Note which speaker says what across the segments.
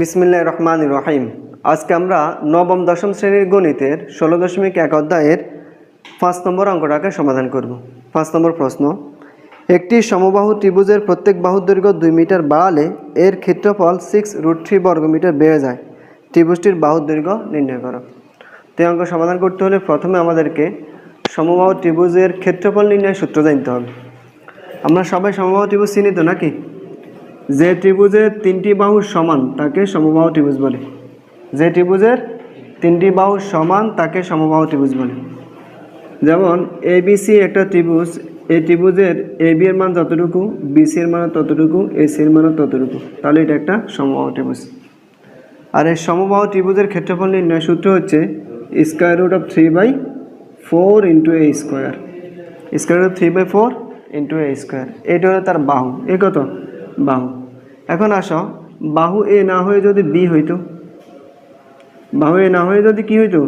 Speaker 1: বিসমিল্লাহ রহমান রহিম। আজকে আমরা নবম, দশম শ্রেণির গণিতের ষোলো দশমিক এক অধ্যায়ের পাঁচ নম্বর অঙ্কটাকে সমাধান করব। পাঁচ নম্বর প্রশ্ন, একটি সমবাহু ত্রিভুজের প্রত্যেক বাহুর দৈর্ঘ্য দুই মিটার বাড়ালে এর ক্ষেত্রফল সিক্স রুট থ্রি বর্গমিটার বেড়ে যায়। ত্রিভুজটির বাহুর দৈর্ঘ্য নির্ণয় করো। তো অঙ্ক সমাধান করতে হলে প্রথমে আমাদেরকে সমবাহু ত্রিভুজের ক্ষেত্রফল নির্ণয়ের সূত্র জানতে হবে। আমরা সবাই সমবাহু ত্রিভুজ চিনি তো নাকি? যে ত্রিভুজের তিনটি বাহু সমান, তাকে সমবাহু ত্রিভুজ বলে। যে ত্রিভুজের তিনটি বাহু সমান, তাকে সমবাহু ত্রিভুজ বলে। যেমন এবিসি একটা ত্রিভুজ এই ত্রিভুজের এ বি এর মান যতটুকু বিসি এর মান ততটুকু এসি এর মান ততটুকু। তাহলে এটা একটা সমবাহু ত্রিভুজ। আর এই সমবাহু ত্রিভুজের ক্ষেত্রফল নির্ণয় সূত্র হচ্ছে square root of three by four into A square. Square root three by four into A square. এটা হলো তার বাহু। এ কত? বাহু। এখন আসো, বাহু এ না হয়ে যদি বি হইতো? বাহু এ না হয়ে যদি কি হইতো?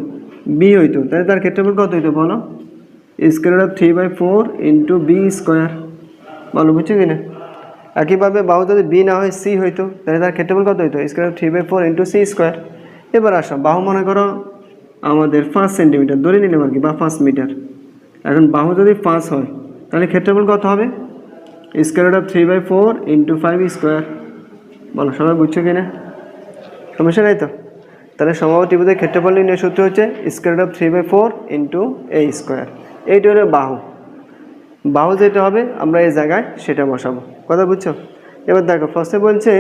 Speaker 1: বি হইতো। তাহলে তার ক্ষেত্রফল কত হইতো বলো? Square of three by four into B square বলো, বুঝছ কি না একইভাবে বাহু যদি বি না হয় সি হইতো, তাহলে তার ক্ষেত্রফল কত হইতো? Square of three by four into C square এবার আসো, বাহু মনে করো আমাদের পাঁচ সেন্টিমিটার ধরে নিলাম আর কি, বা পাঁচ মিটার এখন বাহু যদি পাঁচ হয়, তাহলে ক্ষেত্রফল কত হবে? Square of three by four into five square বলো, সবাই বুঝছ কিনা? সমস্যা নাই তো? তাহলে সমবাহু ত্রিভুজের ক্ষেত্রফল নির্ণয় সূত্র হচ্ছে square of three by four into A square এইটা হলো বাহু। বাহু যেটা হবে, আমরা এই জায়গায় সেটা বসাবো। কথা বুঝছ? এবার দেখো ফার্স্টে বলছে,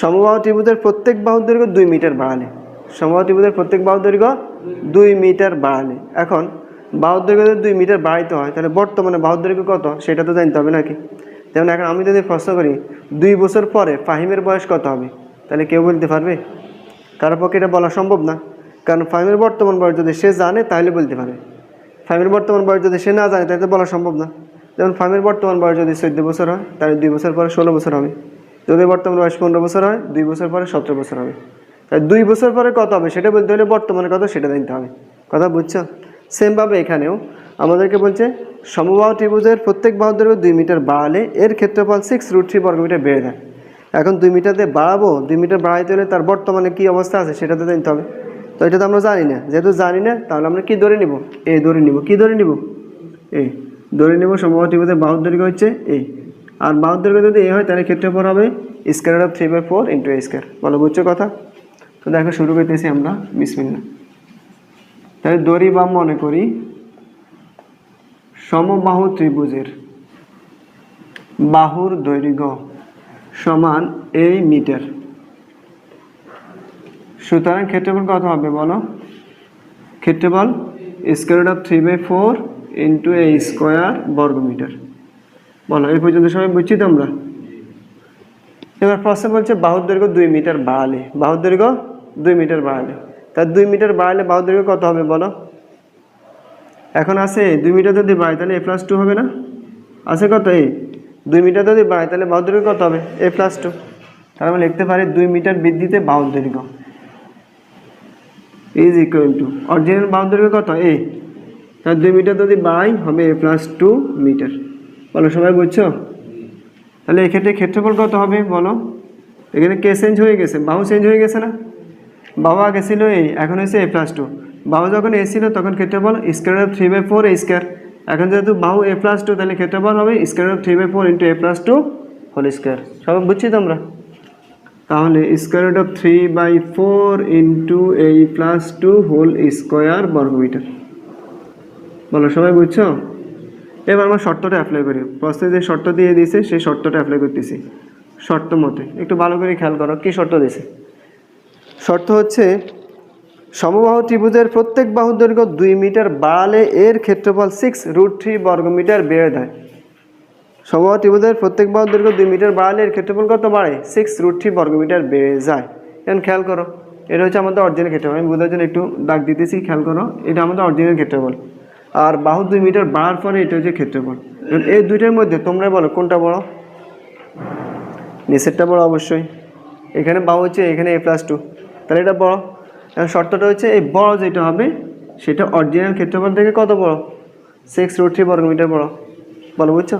Speaker 1: সমবাহু ত্রিভুজের প্রত্যেক বাহুর দৈর্ঘ্য দুই মিটার বাড়ালে। সমবাহু ত্রিভুজের প্রত্যেক বাহুর দৈর্ঘ্য দুই মিটার বাড়ালে। এখন দৈর্ঘ্য যদি দুই মিটার বাড়াইতে হয়, তাহলে বর্তমানে দৈর্ঘ্য কত? সেটা তো জানতে হবে নাকি? যেমন এখন আমি যদি প্রশ্ন করি, দুই বছর পরে ফাহিমের বয়স কত হবে? তাহলে কেউ বলতে পারবে? কারও পক্ষে এটা বলা সম্ভব না। কারণ ফাহিমের বর্তমান বয়স যদি সে জানে, তাহলে বলতে পারবে ফাহিমের বর্তমান বয়স যদি সে না জানে, তাহলে তো বলা সম্ভব না। যেমন ফাহিমের বর্তমান বয়স যদি চোদ্দ বছর হয়, তাহলে দুই বছর পরে ষোলো বছর হবে। যদি বর্তমান বয়স পনেরো বছর হয়, দুই বছর পরে সতেরো বছর হবে। তাই দুই বছর পরে কত হবে? সেটা বলতে হলে বর্তমানে কত, সেটা জানতে হবে। কথা বুঝছ? সেমভাবে এখানেও আমাদেরকে বলছে, সমবাহু ত্রিভুজের প্রত্যেক দৈর্ঘ্য দুই মিটার বাড়ালে এর ক্ষেত্রফল সিক্স রুট থ্রি বর্গমিটার বেড়ে যায়। এখন দুই মিটার দিয়ে বাড়াবো, দুই মিটার বাড়াইতে হলে তার বর্তমানে কী অবস্থা আছে সেটা তো জানতে হবে। তো এটা তো আমরা জানি না। যেহেতু জানি না, তাহলে আমরা কি ধরে নিব? এ ধরে নিব। কি ধরে নিব? এই ধরে নিব সমবাহু ত্রিভুজের বাহুর দৈর্ঘ্য হচ্ছে এই আর বাহুর দৈর্ঘ্য যদি এ হয়, তাহলে ক্ষেত্রফল হবে square of three by four into A square বলো, বুঝছ কথা? তো দেখো, শুরু করতেছি আমরা। বিসমিল্লা তাহলে দড়ি বা মনে করি। সমবাহু ত্রিভুজের বাহুর দৈর্ঘ্য সমান এই মিটার। সুতরাং ক্ষেত্রফল কত হবে বলো? ক্ষেত্রফল square of three by four into A square বর্গ মিটার বলো, এই পর্যন্ত সবাই বুঝছি তো আমরা এবার প্রশ্ন বলছে বাহুর দৈর্ঘ্য দুই মিটার বাড়ালে। বাহুর দৈর্ঘ্য দুই মিটার বাড়ালে। তার দুই মিটার বাড়ালে বাহুর দৈর্ঘ্য কত হবে বলো? এখন আছে দুই মিটার যদি বাড়ায় তাহলে এ প্লাস টু হবে না? আছে কত এই দুই মিটার যদি বাড়ায় তাহলে বাহুর দৈর্ঘ্য কত হবে? এ প্লাস টু তাহলে আমরা লিখতে পারি দুই মিটার বৃদ্ধিতে বাহুর দৈর্ঘ্য ইজ ইকুয়াল টু অরিজিনাল বাহুর দৈর্ঘ্য কত? এ তার দুই মিটার যদি বাড়াই, হবে এ প্লাস টু মিটার। বলো, সবাই বুঝছ? তাহলে এক্ষেত্রে ক্ষেত্রফল কত হবে বলো? এখানে কে চেঞ্জ হয়ে গেছে, বাহু চেঞ্জ হয়ে গেছে না? বাহু আগে ছিল এই, এখন হয়েছে এ প্লাস টু বাহু যখন এ ছিল তখন ক্ষেত্রফল square of three by four A square এখন যেহেতু বাহু এ প্লাস টু তাহলে ক্ষেত্রফল হবে square of three by four into A plus two whole square সব বুঝছি তোমরা? তাহলে square root of three by four into A plus two whole square বর্গমিটার। বলো, সবাই বুঝছ? এবার আমরা শর্তটা অ্যাপ্লাই করি। প্রশ্নে যে শর্ত দিয়ে দিয়েছে, সেই শর্তটা অ্যাপ্লাই করতেছি। শর্ত মতে। একটু ভালো করে খেয়াল করো, কী শর্ত দিয়েছে? শর্ত হচ্ছে, সমবাহু ত্রিভুজের প্রত্যেক বাহুর দৈর্ঘ্য দুই মিটার বাড়ালে এর ক্ষেত্রফল সিক্স রুট থ্রি বর্গমিটার বেড়ে দেয় সমবাহু ত্রিভুজের প্রত্যেক বাহুর দৈর্ঘ্য দুই মিটার বাড়ালে এর ক্ষেত্রফল কত বাড়ে? সিক্স রুট থ্রি বর্গমিটার বেড়ে যায়। এখন খেয়াল করো, এটা হচ্ছে আমাদের অরিজিনাল ক্ষেত্রফল। আমি বোঝার জন্য একটু দাগ দিতেছি, খেয়াল করো, এটা আমাদের অরিজিনাল ক্ষেত্রফল। আর বাহু দুই মিটার বাড়ার পরে এটা হচ্ছে ক্ষেত্রফল। এই দুইটার মধ্যে তোমরা বলো, কোনটা বড়? নিচেরটা বড় অবশ্যই। এখানে বাহু হচ্ছে, এখানে এ প্লাস টু তাহলে এটা বড়। শর্তটা হচ্ছে এই বড় যেটা হবে, সেটা অরিজিনাল ক্ষেত্রফল থেকে কত বড়? সিক্স রুট থ্রি বর্গমিটার বড়। বলো, বুঝছ?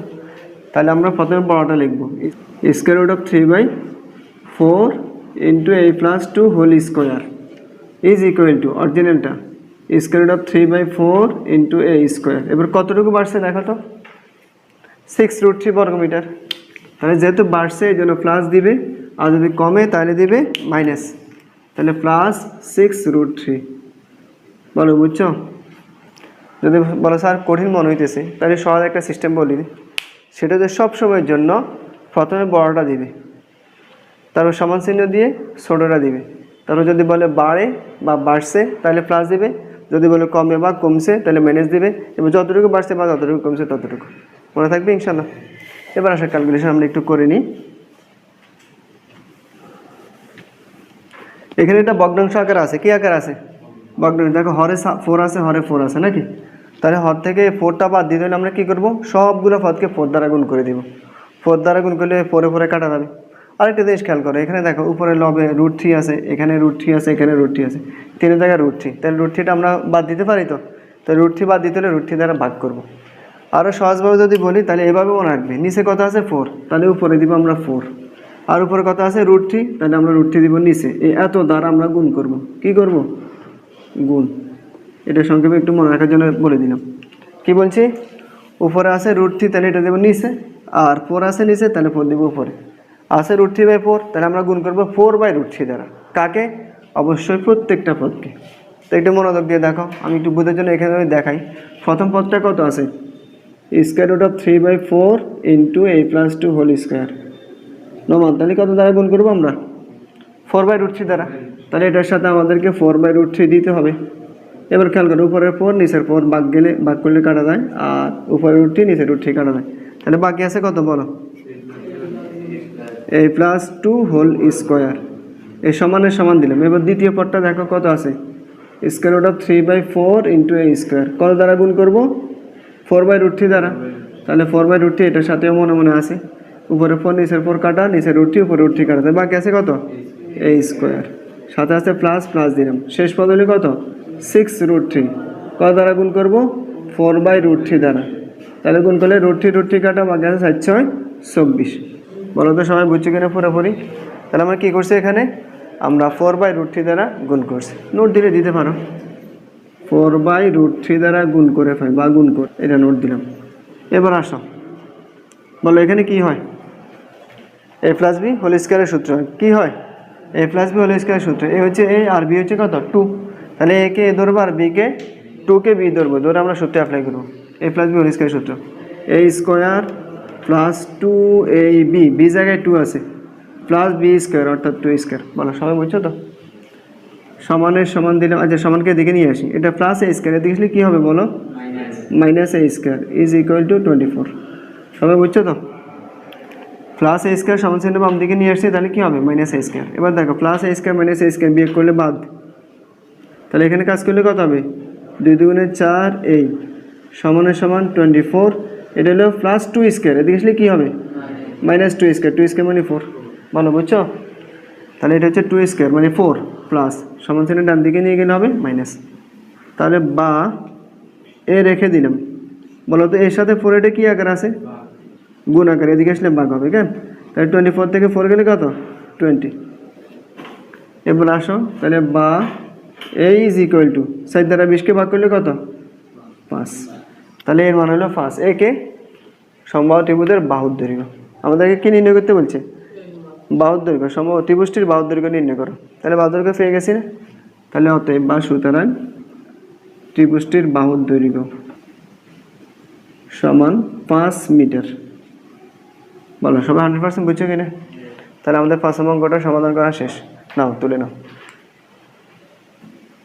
Speaker 1: তাহলে আমরা প্রথমে বড়টা লিখব। Square root of three by four into A plus two whole square is equal to. অরিজিনালটা square root of three by four into A square এবার কতটুকু বাড়ছে দেখো তো? সিক্স রুট থ্রি বর্গমিটার। তাহলে যেহেতু বাড়ছে, এই জন্য প্লাস দিবে। আর যদি কমে, তাহলে দিবে মাইনাস তাহলে প্লাস সিক্স রুট থ্রি বলো, বুঝছ? যদি বলো, স্যার, কঠিন মনে হইতেছে, তাহলে সহজ একটা সিস্টেম বলি। সেটা সব সময়ের জন্য প্রথমে বড়টা দিবে, তারপর সমান চিহ্ন দিয়ে ছোটোটা দিবে। তারপর যদি বলে বাড়ে বা বাড়ছে, তাহলে প্লাস দিবে। যদি বলে কমে বা কমছে, তাহলে মাইনাস দিবে। এবার যতটুকু বাড়ছে বা যতটুকু কমছে, ততটুকু। মনে থাকবে, ইনশাল্লাহ? এবার আসা ক্যালকুলেশন আমরা একটু করে নিই। এখানে এটা ভগ্নাংশ আকার আছে, কি আকার আছে? ভগ্নাংশ দেখো হরে ফোর আছে, হরে ফোর আছে, নাকি? তাহলে হর থেকে ফোরটা বাদ দিতে হলে আমরা কী করব? সবগুলো পদকে ফোর দ্বারা গুণ করে দিব। ফোর দ্বারা গুণ করলে ফোরে ফোরে কাটা যাবে। আরেকটা জিনিস খেয়াল করো, এখানে দেখো উপরে লবে রুট থ্রি আছে, এখানে রুট থ্রি আছে, এখানে রুট থ্রি আছে। তিন জায়গায় রুট থ্রি তাহলে রুট থ্রিটা আমরা বাদ দিতে পারি তো? তাহলে রুট থ্রি বাদ দিতে হলে রুট থ্রি দ্বারা ভাগ করব। আরও সহজভাবে যদি বলি, তাহলে এভাবে মনে রাখবে। নিচে কথা আছে? ফোর তাহলে উপরে দিব আমরা ফোর আর উপরে কথা আছে রুট থ্রি তাহলে আমরা রুট থ্রি দিব নিচে। এই এত দ্বারা আমরা গুণ করব। কি করব? গুণ। এটা সংক্ষেপে একটু মনে রাখার জন্য বলে দিলাম। কি বলছি? উপরে আছে রুট থ্রি তাহলে এটা দেবো নিচে। আর ফোর আছে নিচে, তাহলে ফোর দেবো উপরে। আছে রুট থ্রি বাই ফোর তাহলে আমরা গুণ করব ফোর বাই রুট থ্রি দ্বারা। কাকে? অবশ্যই প্রত্যেকটা পদকে। তো একটু মনোযোগ দিয়ে দেখো, আমি একটু বোঝার জন্য এখানে আমি দেখাই। প্রথম পদটা কত আছে? Square root of three by four into A plus two whole square নমান তাহলে কত দ্বারা গুণ করব আমরা? ফোর বাই রুট থ্রি দ্বারা। তাহলে এটার সাথে আমাদেরকে ফোর বাই রুট থ্রি দিতে হবে। এবার খেয়াল করো, উপরের ফোর নিচের ফোর বাঘ গেলে বাঘ করলে কাটা যায়, আর উপরের রুট থ্রি নিচের রুট থ্রি কাটা যায়। তাহলে বাকি আছে কত বলো? A plus two whole square এই সমানের সমান দিলাম। এবার দ্বিতীয় পদটা দেখো কত আছে। Square root of three by four into A square কত দ্বারা গুণ করব? ফোর বাই রুট থ্রি দ্বারা। তাহলে ফোর বাই রুট থ্রি এটার সাথেও মনে মনে আছে। উপরে ফোর নিচের ফোর কাটা নিচের থ্রি উপরে রুট থ্রি কাটা তাহলে বাকি আছে কত? এ স্কোয়ার সাথে আছে প্লাস প্লাস দিলাম। শেষ পদ হলে কত? Six root. থ্রি কত দ্বারা গুণ করব? ফোর বাই রুট থ্রি দ্বারা। তাহলে গুণ করলে রুট থ্রি রুট থ্রি কাটা, বাকি আছে সাত, ছয়, চব্বিশ। বলো তো সবাই, বুঝছ কিনা পুরোপুরি? তাহলে আমরা কী করছি এখানে? আমরা ফোর বাই রুট থ্রি দ্বারা গুণ করছি। নোট দিলে দিতে পারো। ফোর বাই রুট থ্রি দ্বারা গুণ করে ফেল, বা গুণ কর, এটা নোট দিলাম। এবার আসো। বলো, এখানে কি হয়? এ প্লাস বি হোল স্কোয়ারের সূত্র। কী হয়? এ প্লাস বি হোল স্কোয়ারের সূত্র। এ হচ্ছে এ আর বি হচ্ছে কত? টু তাহলে এ কে এ ধরবো আর বিকে টুকে বি ধরবো। ধরে আমরা সূত্রে অ্যাপ্লাই করব। এ প্লাস বি হোল স্কোয়ারের সূত্র। A square plus two A B B জায়গায় টু আছে। প্লাস বি স্কোয়ার অর্থাৎ টু স্কোয়ার বলো সবাই বুঝছ তো? সমানের সমান দিলাম আচ্ছা সমানকে দিকে নিয়ে আসি। এটা প্লাস এ স্কোয়ার এদিকে আসলে কী হবে বলো? Minus A square is equal to twenty four সবাই বুঝছ তো? প্লাস এ স্কোয়ার সমান চিহ্ন বাম দিকে নিয়ে আসছি, তাহলে কী হবে? মাইনাস এ স্কোয়ার এবার দেখো plus A square minus A square বিয়োগ করলে বাদ। তাহলে এখানে কাজ করলে কত হবে? দুই দুগুণে চার এই সমানের সমান টোয়েন্টি ফোর এটা হলো প্লাস টু স্কোয়ার এদিকে আসলে কী হবে? Minus two square two square মানে ফোর ভালো বুঝছ? তাহলে এটা হচ্ছে টু স্কোয়ার মানে ফোর প্লাস সমান চিহ্ন ডান দিকে নিয়ে গেলে হবে মাইনাস তাহলে বা এ রেখে দিলাম। বলো তো এর সাথে ফোর এটা কী আকার আছে? গুণ আকার। এদিকে আসলে বাঘ হবে কেন তাহলে টোয়েন্টি ফোর থেকে ফোর গেলে কত? টোয়েন্টি এবার আসো, তাহলে বা A is equal to side দ্বারা বিশকে ভাগ করলে কত? পাঁচ। তাহলে এর মান হলো পাঁচ। একে সম্ভাব্য ত্রিভুজের বাহুর দৈর্ঘ্য। আমাদেরকে কী নির্ণয় করতে বলছে? বাহুর দৈর্ঘ্য। সম্ভব ত্রিভুজটির বাহুর দৈর্ঘ্য নির্ণয় করো। তাহলে বাহুর দৈর্ঘ্য পেয়ে গেছি না? তাহলে অতএব বা সুতরাং ত্রিভুজটির বাহুর দৈর্ঘ্য সমান পাঁচ মিটার। বলো সবাই হান্ড্রেড পার্সেন্ট বুঝছ কিনা? তাহলে আমাদের পাঁচ অঙ্কটা সমাধান করা শেষ। নাও, তুলে নাও।